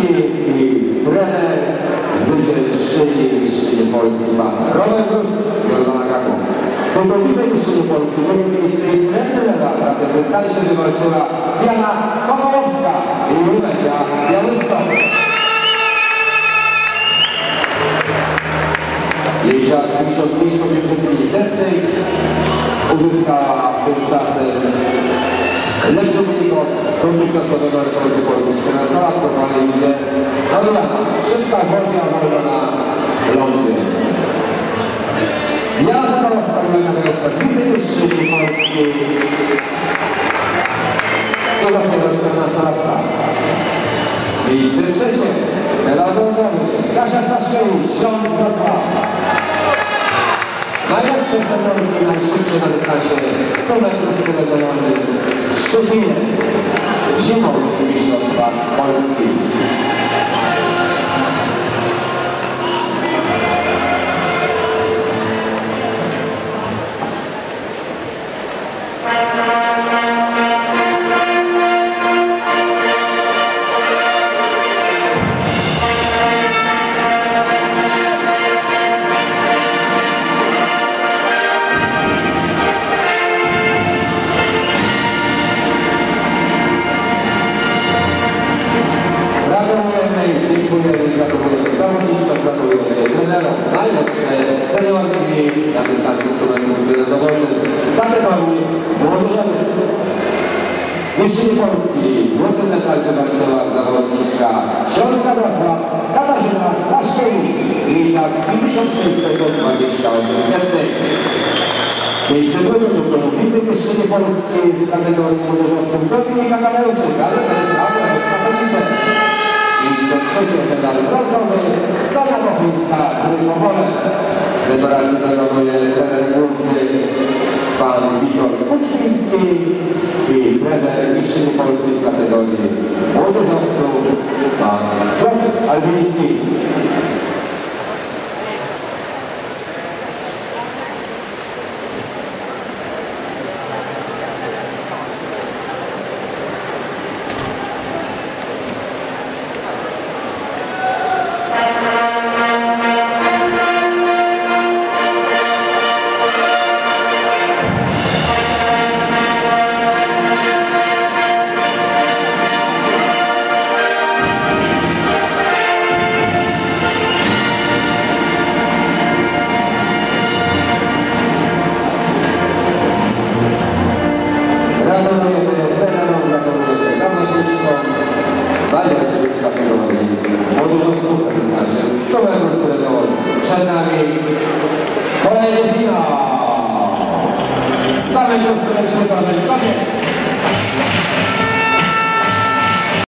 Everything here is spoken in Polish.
Barwiński i trener zwyciężczyni mistrzyni Polski pan Robert Rus z Jordana Kraków. Tylko wicemistrzyni Polski drugie miejsce i srebrny medal na tym dystansie wywalczyła Diana Sokołowska i Julia Białystok. Jej czas 55,85 uzyskała tymczasem lepszy wynik od dotychczasowego rekordu Polski 14-latków, ale widzę Adriana, szybka woźnia wolna na lądzie. Jana Stanowska, Juliana Białystok, wicemistrzyni Polski i dopiero 14-latka. Miejsce trzecie, medal brązowy, Kasia Staszkiewicz, Śląsk Wrocław. Najlepsze seniorki najszybsze na dystansie 100 metrów z w Szczecinie w zimowych mistrzostwach. Dziękujemy i gratulujemy zawodniczkom, gratulujemy trenerom. Najlepsze seniorki na dystansie 100 metrów dowolnym w kategorii młodzieżowiec. Mistrzyni Polski złoty medal wywalczyła zawodniczka Śląska Wrocław Katarzyna Staszkiewicz. Jej czas 56 sekund 28 setnych. Miejsce drugie to było wicemistrzyni Polski w kategorii młodzieżowców Dominika Gawełczyk, ale ten sam w Katowicach. Miejsce trzecie medal brązowy Sonia Bochińska z Rybowolem. Dekorację zajmuje trener główny pan Witold Kuczmiński i trener mistrzyni Polski w kategorii młodzieżowców pan Piotr Albiński. 内容を務める翔太の一番手